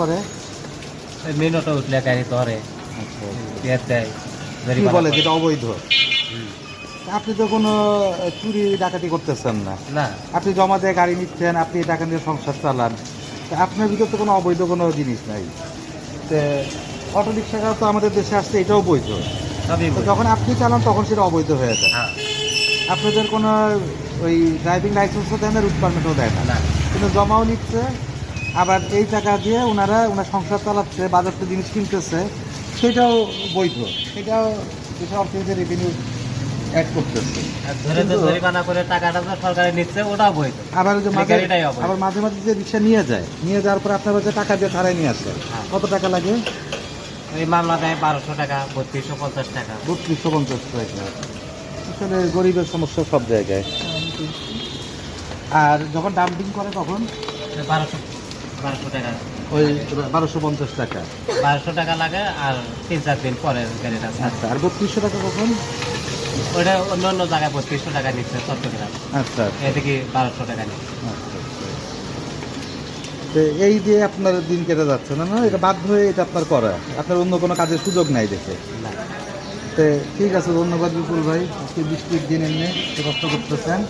করে main auto উঠলে গাড়ি ধরে। আচ্ছা। কি বলে যেটা অবৈধ? আপনি তো কোনো চুরি ডাকাতি করতেছেন না। না। আপনি জমা দিয়ে গাড়ি নিচ্ছেন আপনি টাকা নিয়ে সংসার চালান। আপনার ভিতর তো কোনো অবৈধ কোনো জিনিস নাই। তো অটো রিক্সাটা তো আমাদের দেশে আসছে এটাও বৈধ। যখন আপনি চালান তখন সেটা অবৈধ হয়ে যায়। হ্যাঁ। আপনাদের কোনো ওই ড্রাইভিং লাইসেন্সও দেয় না রুট পারমিটও দেয় না। কিন্তু জমাও নিচ্ছে আবার এই টাকা দিয়ে ওনারা ওনার সংসার চালাচ্ছে বাজার থেকে জিনিস কিনতেছে সেটাও বৈধ। সেটাও দেশের অর্থনীতিতে রেভিনিউ অ্যাড করতেছে। আর ধরে তো করে টাকাটা তো নিচ্ছে ওটাও বৈধ। আবার যে মাঝে গাড়িটাই আবার মাঝে মাঝে যে রিক্সা নিয়ে যায় নিয়ে যাওয়ার পর আপনার কাছে টাকা দিয়ে নিয়ে আসে। হ্যাঁ। কত টাকা লাগে? এই মামলা দেয় বারোশো টাকা বত্রিশশো পঞ্চাশ টাকা। বত্রিশশো পঞ্চাশ টাকা। আসলে গরিবের সমস্যা সব জায়গায়। আর যখন ডাম্পিং করে তখন? বারোশো বারোশো টাকা। ওই বারোশো পঞ্চাশ টাকা। বারোশো টাকা লাগে আর তিন চার দিন পরে গাড়িটা আচ্ছা আর বত্রিশশো টাকা কখন? ওটা অন্য অন্য জায়গায় বত্রিশশো টাকা নিচ্ছে চট্টগ্রাম। আচ্ছা আচ্ছা। এদিকে বারোশো টাকা নিচ্ছে? আচ্ছা। তো এই দিয়ে আপনার দিন কেটে যাচ্ছে না না এটা বাধ্য হয়ে এটা আপনার করা। আপনার অন্য কোনো কাজের সুযোগ নাই দেখে। তো ঠিক আছে ধন্যবাদ বিপুল ভাই আজকে বৃষ্টির দিন এমনি কষ্ট করতেছেন।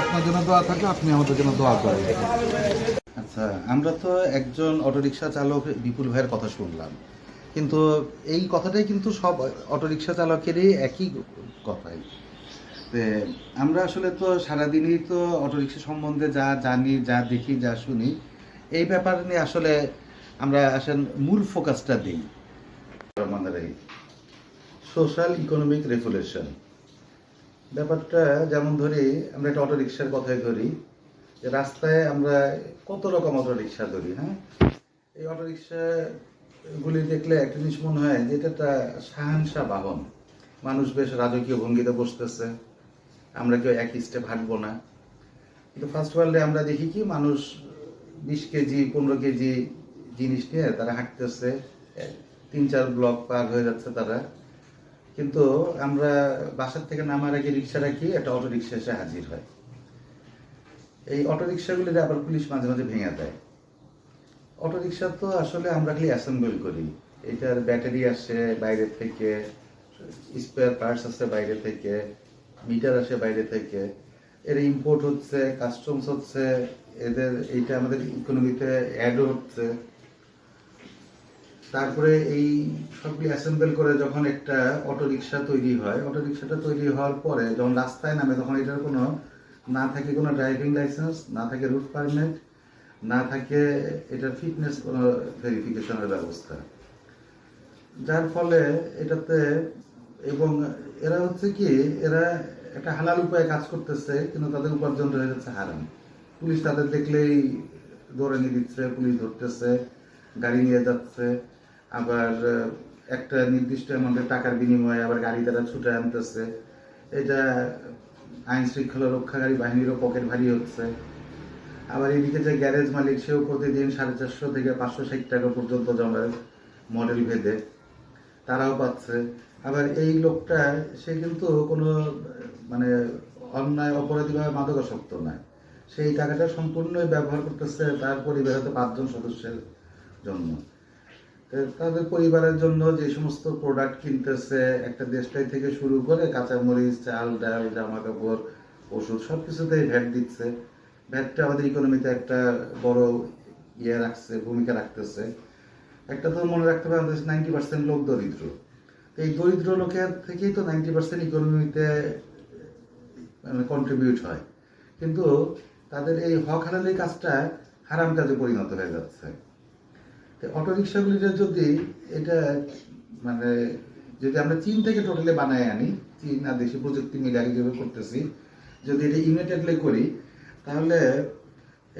আপনার জন্য দোয়া থাকে আপনি আমাদের জন্য দোয়া করেন। আচ্ছা আমরা তো একজন অটোরিকশা চালক, বিপুল ভাইয়ের কথা শুনলাম। কিন্তু এই কথাটাই কিন্তু সব অটোরিকশা চালকেরই একই কথাই। আমরা আসলে তো সারাদিনই তো অটোরিকশা সম্বন্ধে যা জানি, যা দেখি, যা শুনি, এই ব্যাপার নিয়ে আসলে আমরা আসলে মূল ফোকাসটা দিই। সোশ্যাল ইকোনমিক রেগুলেশন ব্যাপারটা যেমন ধরি, আমরা একটা অটো রিক্সার কথাই ধরি যে রাস্তায় আমরা কত রকম অটো রিক্সা ধরি হ্যাঁ? এই অটো গুলি দেখলে একটা জিনিস মনে হয় যে এটা একটা সাহানসা বাহন। মানুষ বেশ রাজকীয় ভঙ্গিতে বসতেছে। আমরা কেউ এক স্টেপ হাঁটবো না। কিন্তু ফার্স্ট ওয়ার্ল্ডে আমরা দেখি কি, মানুষ বিশ কেজি, পনেরো কেজি জিনিস নিয়ে তারা হাঁটতেছে। তিন চার ব্লক পার হয়ে যাচ্ছে তারা। কিন্তু আমরা বাসার থেকে নামার আগে রিক্সা রাখি একটা অটো রিক্সা এসে হাজির হয়। এই অটো রিক্সাগুলির আবার পুলিশ মাঝে মাঝে ভেঙে দেয়। অটো রিক্সা তো আসলে আমরা খালি অ্যাসেম্বল করি। এটার ব্যাটারি আসে বাইরে থেকে, স্পেয়ার পার্টস আসে বাইরে থেকে, মিটার আসে বাইরে থেকে। এর ইম্পোর্ট হচ্ছে, কাস্টমস হচ্ছে, এদের এইটা আমাদের ইকোনমিতে অ্যাডও হচ্ছে। তারপরে এই সবগুলি অ্যাসেম্বল করে যখন একটা অটো রিক্সা তৈরি হয় অটো রিক্সাটা তৈরি হওয়ার পরে যখন রাস্তায় নামে, তখন এটার কোনো না থাকে কোনো ড্রাইভিং লাইসেন্স না থাকে রুট পারমিট না থাকে এটার ফিটনেস কোনো ভেরিফিকেশনের ব্যবস্থা। যার ফলে এটাতে এবং এরা হচ্ছে কি, এরা একটা হালাল উপায়ে কাজ করতেছে, কিন্তু তাদের উপার্জন রয়ে যাচ্ছে হারাম। পুলিশ তাদের দেখলেই ধরে নিয়ে দিচ্ছে, পুলিশ ধরতেছে, গাড়ি নিয়ে যাচ্ছে। আবার একটা নির্দিষ্ট অ্যামাউন্টের টাকার বিনিময়ে আবার গাড়ি তারা ছুটে আনতেছে। এটা আইন শৃঙ্খলা রক্ষাকারী বাহিনীরও পকেট ভারী হচ্ছে। আবার এদিকে যে গ্যারেজ মালিক, সেও প্রতিদিন সাড়ে চারশো থেকে পাঁচশো ষাট টাকা পর্যন্ত জমায় মডেল ভেদে। তারাও পাচ্ছে। আবার এই লোকটা সে কিন্তু কোনো মানে অন্যায়, অপরাধীভাবে মাদকাসক্ত নয়। সেই টাকাটা সম্পূর্ণই ব্যবহার করতেছে তার পরিবারের তো পাঁচজন সদস্যের জন্য। তাদের পরিবারের জন্য যে সমস্ত প্রোডাক্ট কিনতেছে, একটা দেশটাই থেকে শুরু করে কাঁচামরিচ, চাল, ডাল জামা কাপড় ওষুধ সব কিছুতেই ভ্যাট দিচ্ছে ভ্যাটটা আমাদের ইকোনমিতে একটা বড় ইয়ে রাখছে, ভূমিকা রাখতেছে। একটা তো মনে রাখতে হবে, আমাদের নাইনটি পার্সেন্ট লোক দরিদ্র। তো এই দরিদ্র লোকের থেকেই তো নাইনটি পার্সেন্ট ইকোনমিতে মানে কন্ট্রিবিউট হয়। কিন্তু তাদের এই হক হারালির কাজটা হারাম কাজে পরিণত হয়ে যাচ্ছে। তো অটো রিক্সাগুলিতে যদি এটা মানে যদি আমরা চীন থেকে টোটালি বানায় আনি, চীন আর দেশি প্রযুক্তি মিলে আগে যেভাবে করতেছি, যদি এটা ইউনাইটেডলি করি, তাহলে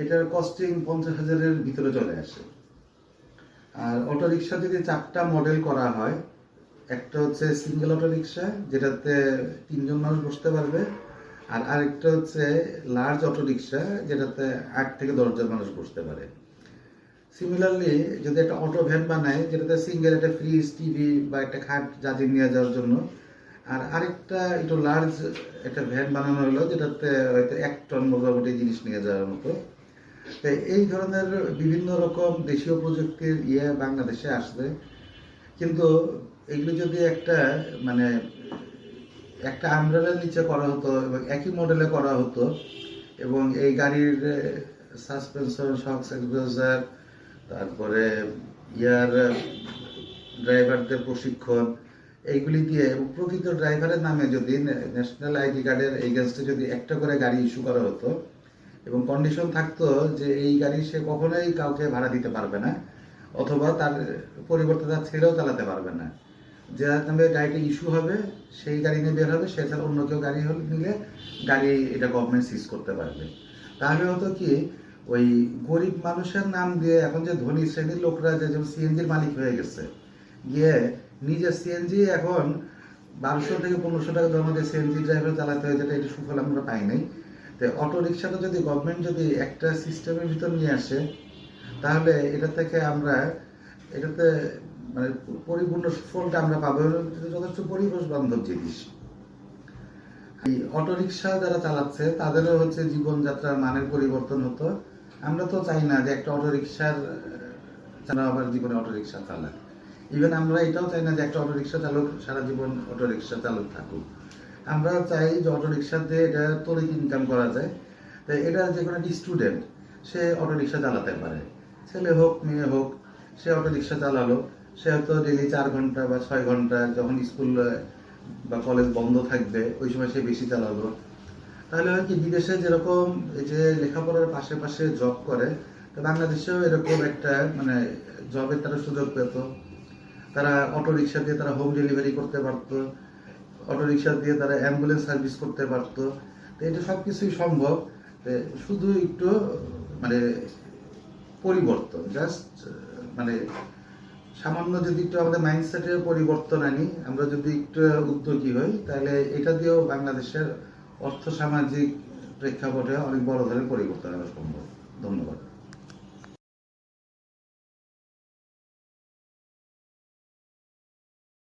এটার কস্টিং পঞ্চাশ হাজারের ভিতরে চলে আসে। আর অটো রিক্সা যদি চারটা মডেল করা হয়, একটা হচ্ছে সিঙ্গেল অটো রিক্সা যেটাতে তিনজন মানুষ বসতে পারবে, আর আরেকটা হচ্ছে লার্জ অটো রিক্সা যেটাতে আট থেকে দশজন মানুষ বসতে পারে। সিমিলারলি যদি একটা অটো ভ্যান বানায়, যেটাতে সিঙ্গেল একটা ফ্রিজ টিভি বা একটা খাট যাত্রী নিয়ে যাওয়ার জন্য, আর আরেকটা একটু লার্জ একটা ভ্যান বানানো হলো, যেটাতে হয়তো এক টন মোটামুটি জিনিস নিয়ে যাওয়ার মতো। তো এই ধরনের বিভিন্ন রকম দেশীয় প্রযুক্তির ইয়ে বাংলাদেশে আসবে। কিন্তু এগুলো যদি একটা মানে একটা আমব্রেলার নিচে করা হতো এবং একই মডেলে করা হতো, এবং এই গাড়ির সাসপেনশন শক এক্সপোজার তারপরে ইয়ার ড্রাইভারদের প্রশিক্ষণ, এইগুলি দিয়ে এবং প্রকৃত ড্রাইভারের নামে যদি ন্যাশনাল আইডি কার্ডের এগেনস্টে যদি একটা করে গাড়ি ইস্যু করা হতো এবং কন্ডিশন থাকতো যে এই গাড়ি সে কখনোই কাউকে ভাড়া দিতে পারবে না অথবা তার পরিবর্তে তার ছেড়েও চালাতে পারবে না। যার নামে গাড়িটা ইস্যু হবে, সেই গাড়ি নিয়ে বের হবে সে ছাড়া অন্য কেউ গাড়ি হলে নিলে গাড়ি এটা গভর্নমেন্ট সিজ করতে পারবে। তাহলে হতো কি ওই গরিব মানুষের নাম দিয়ে এখন যে ধনী শ্রেণির লোকরা যে যেমন সিএনজির মালিক হয়ে গেছে, গিয়ে নিজের সিএনজি এখন বারোশো থেকে পনেরোশো টাকা জমা দিয়ে সিএনজি ড্রাইভার চালাতে হয়, যেটা এটা সুফল আমরা পাই নাই। তো অটো রিক্সাটা যদি গভর্নমেন্ট যদি একটা সিস্টেমের ভিতর নিয়ে আসে, তাহলে এটা থেকে আমরা, এটাতে মানে পরিপূর্ণ সুফলটা আমরা পাবো। যথেষ্ট পরিবেশ বান্ধব জিনিস। এই অটো রিক্সা যারা চালাচ্ছে, তাদেরও হচ্ছে জীবনযাত্রার মানের পরিবর্তন হতো। আমরা তো চাই না যে একটা অটো রিক্সার যারা আবার জীবনে অটো রিক্সা চালাক। ইভেন আমরা এটাও চাই না যে একটা অটো রিক্সা চালক সারা জীবন অটো রিক্সা চালক থাকুক। আমরা চাই যে অটো রিক্সা দিয়ে এটা তরিক ইনকাম করা যায়। তাই এটা যে কোনো স্টুডেন্ট সে অটো রিক্সা চালাতে পারে। ছেলে হোক, মেয়ে হোক, সে অটো রিক্সা চালালো। সে হয়তো ডেলি চার ঘণ্টা বা ছয় ঘণ্টা যখন স্কুল বা কলেজ বন্ধ থাকবে, ওই সময় সে বেশি চালালো। তাহলে হয় কি, বিদেশে যেরকম এই যে লেখাপড়ার পাশে জব করে, তো বাংলাদেশেও এরকম একটা মানে জবের তারা সুযোগ পেত। তারা অটো রিক্সা দিয়ে তারা হোম ডেলিভারি করতে পারতো অটো রিক্সা দিয়ে তারা অ্যাম্বুলেন্স সার্ভিস করতে পারতো। তো এটা সব কিছুই সম্ভব শুধু একটু মানে পরিবর্তন জাস্ট মানে সামান্য যদি একটু আমাদের মাইন্ডসেটের পরিবর্তন আনি, আমরা যদি একটু উদ্যোগী হই, তাহলে এটা দিয়েও বাংলাদেশের অর্থ সামাজিক প্রেক্ষাপটে অনেক বড় ধরনের পরিবর্তন আনা সম্ভব ধন্যবাদ।